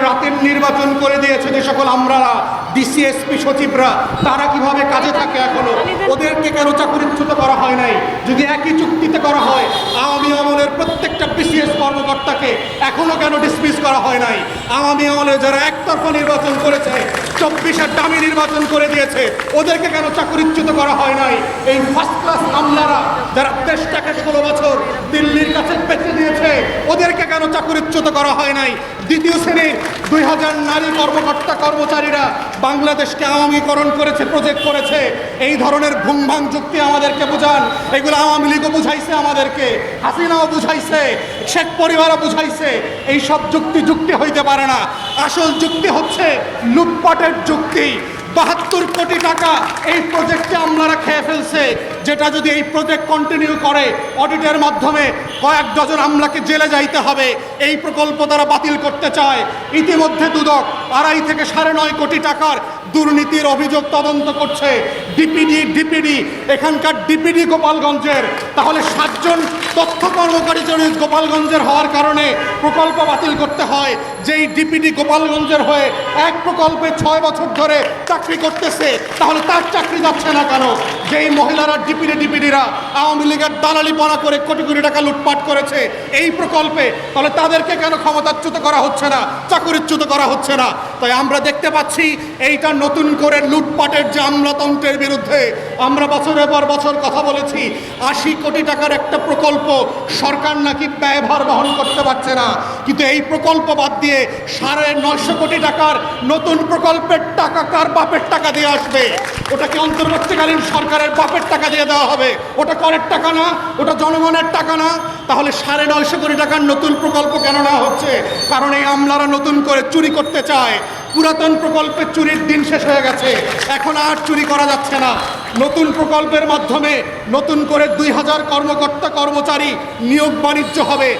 রাতের নির্বাচন করে দিয়েছে যে সকল আমরা ডিসিএসপি সচিবরা, তারা কীভাবে কাজে থাকে এখনও? ওদেরকে কেন চাকরিচ্যুত করা হয় নাই? যদি একই চুক্তিতে করা হয়, আওয়ামী আমলের প্রত্যেকটা বিসিএস কর্মকর্তাকে এখনও কেন ডিসমিস করা হয় নাই? আওয়ামী আমলে যারা একতরফা নির্বাচন করেছে, চব্বিশের দামি নির্বাচন করে দিয়েছে, ওদেরকে কেন চাকরিচ্যুত করা হয় নাই? এই ফার্স্ট ক্লাস আমলারা যারা দেশটাকে ষোলো বছর দিল্লির কাছে বেঁচে দিয়েছে, ওদেরকে কেন চাকরিচ্যুত করা হয় নাই? দ্বিতীয় শ্রেণির দুই হাজার নারী কর্মকর্তা কর্মচারীরা বাংলাদেশকে আওয়ামীকরণ করেছে প্রজেক্ট করেছে। এই ধরনের ভুংভাং যুক্তি আমাদেরকে বুঝান। এগুলো আওয়ামী লীগও বুঝাইছে আমাদেরকে, হাসিনাও বুঝাইছে, শেখ পরিবারও বুঝাইছে। এই সব যুক্তি যুক্তি হইতে পারে না। আসল যুক্তি হচ্ছে লুটপাটের যুক্তি। বাহাত্তর কোটি টাকা এই প্রজেক্টে আমলারা খেয়ে ফেলছে। যেটা যদি এই প্রজেক্ট কন্টিনিউ করে অডিটের মাধ্যমে কয়েক ডজন আমলাকে জেলে যাইতে হবে। এই প্রকল্প তারা বাতিল করতে চায়। ইতিমধ্যে দুদক আড়াই থেকে সাড়ে নয় কোটি টাকার দুর্নীতির অভিযোগ তদন্ত করছে। ডিপিডি ডিপিডি, এখানকার ডিপিডি গোপালগঞ্জের। তাহলে সাতজন তথ্য কর্মকারী জড়িত গোপালগঞ্জের হওয়ার কারণে প্রকল্প বাতিল করতে হয়, যেই ডিপিডি গোপালগঞ্জের হয়ে এক প্রকল্পে ছয় বছর ধরে চাকরি করতেছে, তাহলে তার চাকরি যাচ্ছে না কেন? যেই মহিলারা ডিপিডি, ডিপিডিরা আওয়ামী লীগের দালালি দালালিপনা করে কোটি কোটি টাকা লুটপাট করেছে এই প্রকল্পে, তাহলে তাদেরকে কেন ক্ষমতাচ্যুত করা হচ্ছে না, চাকরিচ্যুত করা হচ্ছে না? তাই আমরা দেখতে পাচ্ছি, এইটা নতুন করে লুটপাটের যে আমলাতন্ত্রের বিরুদ্ধে আমরা বছরের পর বছর কথা বলেছি। আশি কোটি টাকার একটা প্রকল্প সরকার নাকি ব্যয়ভার বহন করতে পারছে না। কিন্তু এই প্রকল্প বাদ দিয়ে সাড়ে নয়শো কোটি টাকার নতুন প্রকল্পের টাকা কার বাপের টাকা দিয়ে আসবে? ওটাকে অন্তর্বর্তীকালীন সরকারের বাপের টাকা দিয়ে দেওয়া হবে। ওটা করের টাকা না, ওটা জনগণের টাকা না। তাহলে সাড়ে নয়শো কোটি টাকার নতুন প্রকল্প কেন না হচ্ছে? কারণ এই আমলারা নতুন করে চুরি করতে চায়। পুরাতন প্রকল্পের চুরির দিন শেষ হয়ে গেছে। এখন আর চুরি করা যাচ্ছে না। নতুন প্রকল্পের মাধ্যমে নতুন করে দুই হাজার কর্মকর্তা কর্মচারী নিয়োগ বাণিজ্য হবে।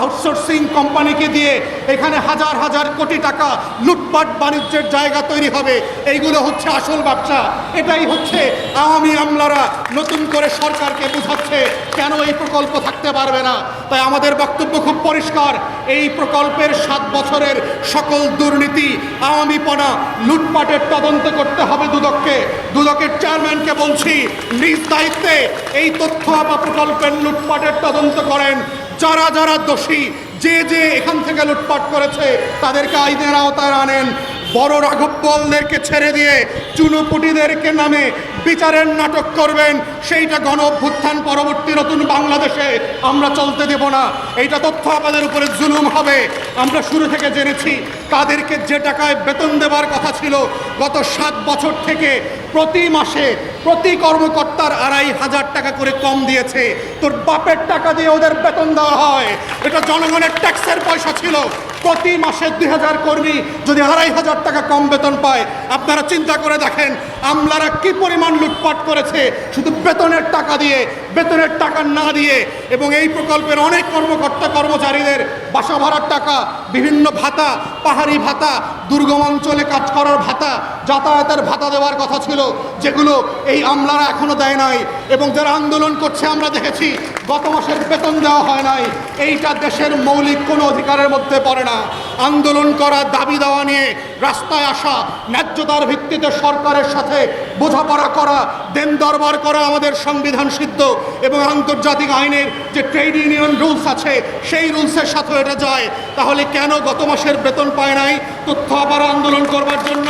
আউটসোর্সিং কোম্পানিকে দিয়ে এখানে হাজার হাজার কোটি টাকা লুটপাট, বাণিজ্যের জায়গা তৈরি হবে। এইগুলো হচ্ছে আসল ব্যবসা। এটাই হচ্ছে আওয়ামী আমলারা নতুন করে সরকারকে বোঝাচ্ছে কেন এই প্রকল্প থাকতে পারবে না। তাই আমাদের বক্তব্য খুব পরিষ্কার। এই প্রকল্পের সাত বছরের সকল দুর্নীতি, আওয়ামীপনা, লুটপাটের তদন্ত করতে হবে দুদককে। দুদকের চেয়ারম্যানকে বলছি, নিজ দায়িত্বে এই তথ্য আপা প্রকল্পের লুটপাটের তদন্ত করেন। যারা যারা দোষী যে যে এখান থেকে লুটপাট করেছে তাদেরকে আইনের আওতায় আনেন। বড় রাঘবলদেরকে ছেড়ে দিয়ে চুনুপুটিদেরকে নামে বিচারের নাটক করবেন। সেইটা গণ অভ্যুত্থান পরবর্তী নতুন বাংলাদেশে আমরা চলতে দেব না। এইটা তথ্য আমাদের উপরে জুলুম হবে। আমরা শুরু থেকে জেনেছি, তাদেরকে যে টাকায় বেতন দেওয়ার কথা ছিল, গত সাত বছর থেকে প্রতি মাসে প্রতি কর্মকর্তার আড়াই হাজার টাকা করে কম দিয়েছে। তোর বাপের টাকা দিয়ে ওদের বেতন দেওয়া হয়। এটা জনগণের ট্যাক্সের পয়সা ছিল। প্রতি মাসে দুই হাজার কর্মী যদি আড়াই হাজার টাকা কম বেতন পায়, আপনারা চিন্তা করে দেখেন আমলারা কি পরিমাণ লুটপাট করেছে। শুধু বেতনের টাকা দিয়ে, বেতনের টাকা না দিয়ে এবং এই প্রকল্পের অনেক কর্মকর্তা কর্মচারীদের বাসা ভাড়ার টাকা, বিভিন্ন ভাতা, পাহাড়ি ভাতা, দুর্গম অঞ্চলে কাজ করার ভাতা, যাতায়াতের ভাতা দেওয়ার কথা ছিল, যেগুলো এই আমলারা এখনও দেয় নাই। এবং যারা আন্দোলন করছে, আমরা দেখেছি গত মাসের বেতন দেওয়া হয় নাই। এইটা দেশের মৌলিক কোনো অধিকারের মধ্যে পড়ে না। আন্দোলন করা, দাবি দেওয়া নিয়ে রাস্তায় আসা, ন্যায্যতার ভিত্তিতে সরকারের সাথে বোঝাপড়া করা, দেন দরবার করা আমাদের সংবিধান সিদ্ধ এবং আন্তর্জাতিক আইনের যে ট্রেড ইউনিয়ন রুলস আছে, সেই রুলসের সাথে এটা যায়। তাহলে কেন গত মাসের বেতন পায় নাই? তথ্য আবার আন্দোলন করবার জন্য।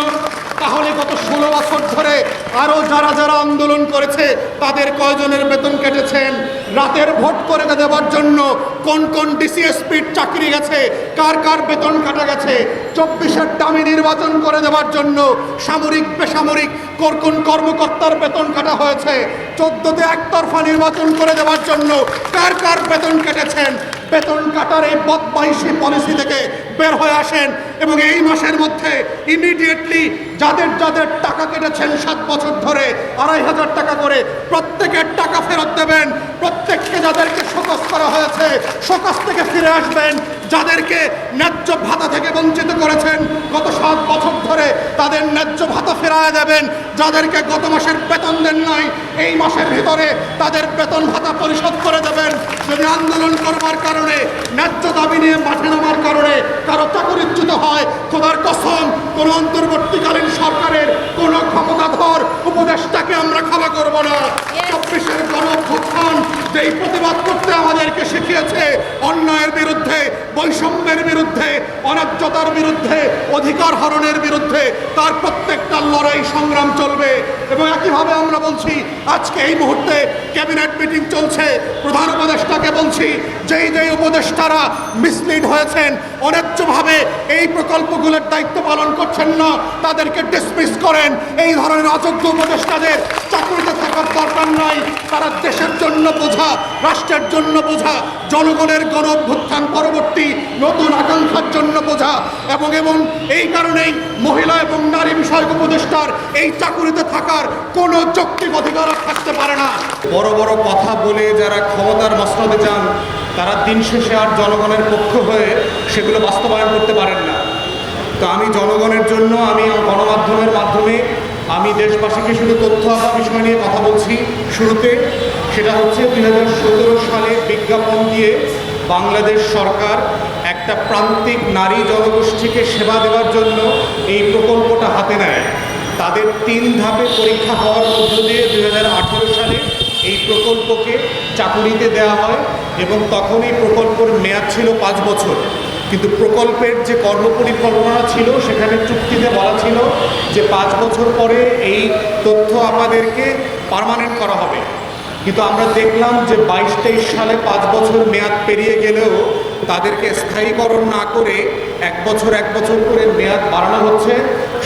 তাহলে গত ষোলো বছর ধরে আরও যারা যারা আন্দোলন করেছে, তাদের কয়জনের বেতন কেটেছেন? রাতের ভোট করে দেওয়ার জন্য কোন কোন ডিসিএসপির চাকরি গেছে? কার কার বেতন কাটা গেছে? চব্বিশের দামি নির্বাচন করে দেওয়ার জন্য সামরিক, বেসামরিক কোন কোন কর্মকর্তার বেতন কাটা হয়েছে? চোদ্দতে একতরফা নির্বাচন করে দেওয়ার জন্য কার কার বেতন কেটেছেন? বেতন কাটার এই বদমাইশি পলিসি থেকে বের হয়ে আসেন এবং এই মাসের মধ্যে ইমিডিয়েটলি যাদের যাদের টাকা কেটেছেন সাত বছর ধরে, আড়াই হাজার টাকা করে প্রত্যেকের টাকা ফেরত দেবেন, প্রত্যেককে যাদেরকে শোকস করা হয়েছে শোকস থেকে ফিরে আসবেন, যাদেরকে ন্যায্য ভাতা থেকে বঞ্চিত করেছেন, গত সাত বছর ধরে তাদের ন্যায্য ভাতা দেবেন। যাদেরকে গত মাসের বেতন দেন এই মাসের ভিতরে তাদের বেতন ভাতা পরিশোধ করে দেবেন। যদি আন্দোলন করবার কারণে, ন্যায্য দাবি নিয়ে মাঠে নামার কারণে কারও চাকরিচ্যুত হয় কোন অন্তর্বর্তীকালীন সরকারের কোনো ক্ষমতাধর উপদেষ্টাকে আমরা ক্ষমা করব না। যেই প্রতিবাদ করতে আমাদেরকে শিখিয়েছে অন্যায়ের বিরুদ্ধে, বৈষম্যের বিরুদ্ধে অন্যায্যতার বিরুদ্ধে, অধিকার হরণের বিরুদ্ধে, তার প্রত্যেকটা লড়াই সংগ্রাম চলবে। এবং একইভাবে আমরা বলছি, আজকে এই মুহূর্তে ক্যাবিনেট মিটিং চলছে। প্রধান উপদেষ্টাকে বলছি, যেই যেই উপদেষ্টারা মিসলিড হয়েছেন অন্যায্যভাবে এই প্রকল্পগুলোর দায়িত্ব পালন করছেন না, তাদেরকে ডিসমিস করেন। এই ধরনের অযোগ্য উপদেষ্টাদের চাকরিতে থাকার দরকার নাই। তারা দেশের জন্য বোঝা রাষ্ট্রের জন্য বোঝা, জনগণের গণ অভ্যুত্থান পরবর্তী নতুন আকাঙ্ক্ষার জন্য বোঝা এবং এবং এই কারণেই মহিলা এবং নারী বিষয়ক উপদেষ্টার এই চাকুরিতে থাকার কোনো যৌক্তিক অধিকার থাকতে পারে না। বড় বড় কথা বলে যারা ক্ষমতার মসনদে যান, তারা দিন শেষে আর জনগণের পক্ষ হয়ে সেগুলো বাস্তবায়ন করতে পারেন না। তো আমি জনগণের জন্য, আমি গণমাধ্যমের মাধ্যমে, আমি দেশবাসীকে শুধু তথ্য বিষয় নিয়ে কথা বলছি। শুরুতে সেটা হচ্ছে দুই হাজার সতেরো সালে বিজ্ঞাপন দিয়ে বাংলাদেশ সরকার একটা প্রান্তিক নারী জনগোষ্ঠীকে সেবা দেওয়ার জন্য এই প্রকল্পটা হাতে নেয়। তাদের তিন ধাপে পরীক্ষা হওয়ার মধ্য দিয়ে দুই হাজার আঠেরো সালে এই প্রকল্পকে চাকুরিতে দেওয়া হয় এবং তখন এই প্রকল্পের মেয়াদ ছিল পাঁচ বছর। কিন্তু প্রকল্পের যে কর্মপরিকল্পনা ছিল, সেখানে চুক্তিতে বলা ছিল যে পাঁচ বছর পরে এই তথ্য আমাদেরকে পার্মানেন্ট করা হবে। কিন্তু আমরা দেখলাম যে বাইশ তেইশ সালে পাঁচ বছর মেয়াদ পেরিয়ে গেলেও তাদেরকে স্থায়ীকরণ না করে এক বছর এক বছর করে মেয়াদ বাড়ানো হচ্ছে।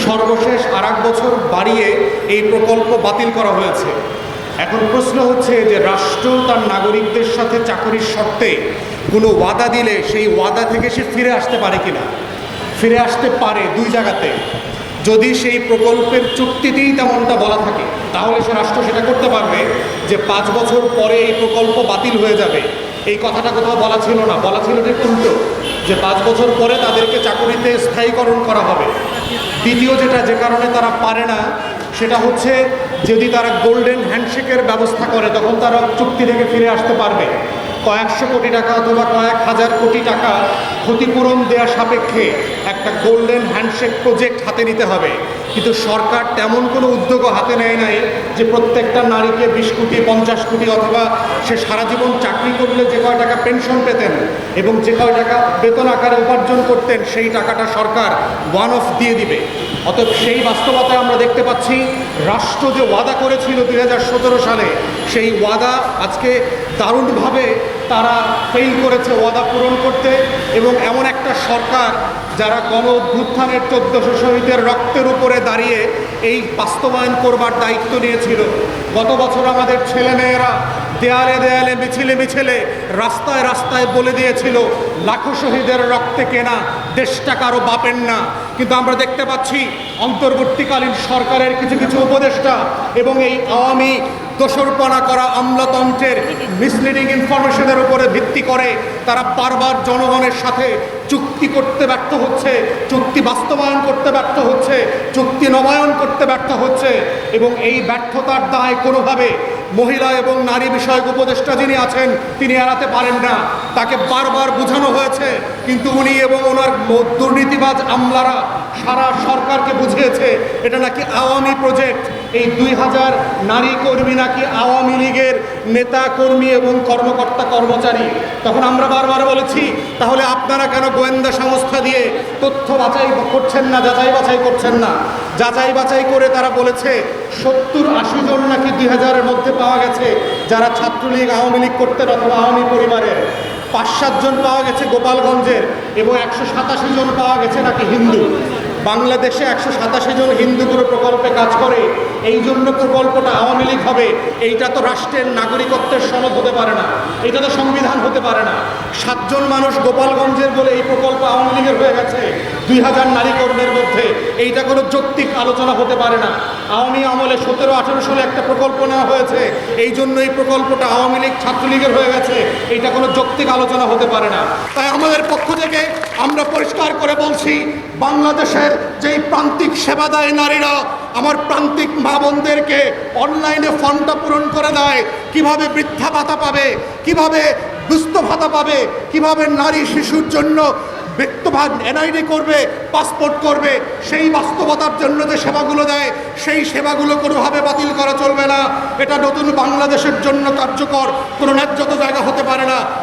সর্বশেষ আর বছর বাড়িয়ে এই প্রকল্প বাতিল করা হয়েছে। এখন প্রশ্ন হচ্ছে যে রাষ্ট্র তার নাগরিকদের সাথে চাকরির শর্তে কোনো ওয়াদা দিলে সেই ওয়াদা থেকে সে ফিরে আসতে পারে কিনা? ফিরে আসতে পারে দুই জায়গাতে। যদি সেই প্রকল্পের চুক্তিতেই তেমনটা বলা থাকে, তাহলে সে রাষ্ট্র সেটা করতে পারবে যে পাঁচ বছর পরে এই প্রকল্প বাতিল হয়ে যাবে। এই কথাটা কোথাও বলা ছিল না। বলা ছিল যে উল্টো, যে পাঁচ বছর পরে তাদেরকে চাকরিতে স্থায়ীকরণ করা হবে। দ্বিতীয় যেটা, যে কারণে তারা পারে না, সেটা হচ্ছে যদি তারা গোল্ডেন হ্যান্ডশেকের ব্যবস্থা করে, তখন তারা চুক্তি থেকে ফিরে আসতে পারবে। কয়েকশো কোটি টাকা অথবা কয়েক হাজার কোটি টাকা ক্ষতিপূরণ দেওয়া সাপেক্ষে একটা গোল্ডেন হ্যান্ডশেক প্রজেক্ট হাতে নিতে হবে। কিন্তু সরকার তেমন কোনো উদ্যোগও হাতে নেয় নাই যে প্রত্যেকটা নারীকে বিশ কোটি, পঞ্চাশ কোটি অথবা সে সারা জীবন চাকরি করলে যে কয় টাকা পেনশন পেতেন এবং যে কয় টাকা বেতন আকারে উপার্জন করতেন, সেই টাকাটা সরকার ওয়ান অফ দিয়ে দিবে। অতএব সেই বাস্তবতায় আমরা দেখতে পাচ্ছি, রাষ্ট্র যে ওয়াদা করেছিল দুই হাজার সতেরো সালে, সেই ওয়াদা আজকে দারুণভাবে তারা ফেল করেছে ওয়াদা পূরণ করতে এবং এমন একটা সরকার যারা গণ অভ্যুত্থানের চোদ্দশো শহীদের রক্তের উপরে দাঁড়িয়ে এই বাস্তবায়ন করবার দায়িত্ব নিয়েছিল। গত বছর আমাদের ছেলেমেয়েরা দেয়ালে দেয়ালে, মিছিলে মিছিলে, রাস্তায় রাস্তায় বলে দিয়েছিল, লাখো শহীদের রক্তে কেনা, দেশটা কারও বাপেন না। কিন্তু আমরা দেখতে পাচ্ছি, অন্তর্বর্তীকালীন সরকারের কিছু কিছু উপদেষ্টা এবং এই আওয়ামী দোসরপনা করা আমলাতন্ত্রের মিসলিডিং ইনফরমেশনের উপরে ভিত্তি করে তারা বারবার জনগণের সাথে চুক্তি করতে ব্যর্থ হচ্ছে, চুক্তি বাস্তবায়ন করতে ব্যর্থ হচ্ছে, চুক্তি নবায়ন করতে ব্যর্থ হচ্ছে এবং এই ব্যর্থতার দায় কোনোভাবে মহিলা এবং নারী বিষয়ক উপদেষ্টা যিনি আছেন, তিনি এড়াতে পারেন না। তাকে বারবার বোঝানো হয়েছে, কিন্তু উনি এবং ওনার দুর্নীতিবাজ আমলারা সারা সরকারকে বুঝিয়েছে, এটা নাকি আওয়ামী প্রজেক্ট। এই দুই হাজার নারী কর্মী নাকি আওয়ামী লীগের নেতা কর্মী এবং কর্মকর্তা কর্মচারী? তখন আমরা বারবার বলেছি, তাহলে আপনারা কেন গোয়েন্দা সংস্থা দিয়ে তথ্য বাছাই করছেন না, যাচাই বাছাই করছেন না? যাচাই বাছাই করে তারা বলেছে, সত্তর আশি জন নাকি দুই হাজারের মধ্যে পাওয়া গেছে, যারা ছাত্রলীগ, আওয়ামী লীগ করতেন অথবা আওয়ামী পরিবারের। পাঁচ সাতজন পাওয়া গেছে গোপালগঞ্জের এবং একশো সাতাশি জন পাওয়া গেছে নাকি হিন্দু। বাংলাদেশে একশো সাতাশি জন হিন্দু প্রকল্পে কাজ করে, এই জন্য প্রকল্পটা আওয়ামী লীগ হবে। এইটা তো রাষ্ট্রের নাগরিকত্বের সনদ হতে পারে না এটা তো সংবিধান হতে পারে না। সাতজন মানুষ গোপালগঞ্জের বলে এই প্রকল্প আওয়ামী লীগের হয়ে গেছে। দুই হাজার নারী কর্মীর মধ্যে এইটা কোনো যৌক্তিক আলোচনা হতে পারে না। আওয়ামী আমলে সতেরো, আঠেরো সালে একটা প্রকল্প নেওয়া হয়েছে। এই জন্য এই প্রকল্পটা আওয়ামী লীগ ছাত্রলীগের হয়ে গেছে। এইটা কোনো যৌক্তিক আলোচনা হতে পারে না। তাই আমাদের পক্ষ থেকে আমরা পরিষ্কার করে বলছি, বাংলাদেশের যেই প্রান্তিক সেবা দেয় নারীরা, আমার প্রান্তিক মা বোনদেরকে অনলাইনে ফর্মটা পূরণ করে দেয়। কীভাবে বৃদ্ধা ভাতা পাবে, কীভাবে দুস্থ ভাতা পাবে, কীভাবে নারী শিশুর জন্য ব্যক্তভাগ এনআইডি করবে, পাসপোর্ট করবে, সেই বাস্তবতার জন্য যে সেবাগুলো দেয়, সেই সেবাগুলো কোনোভাবে বাতিল করা চলবে না। এটা নতুন বাংলাদেশের জন্য কার্যকর, কোনো ন্যায্যত জায়গা হতে পারে না।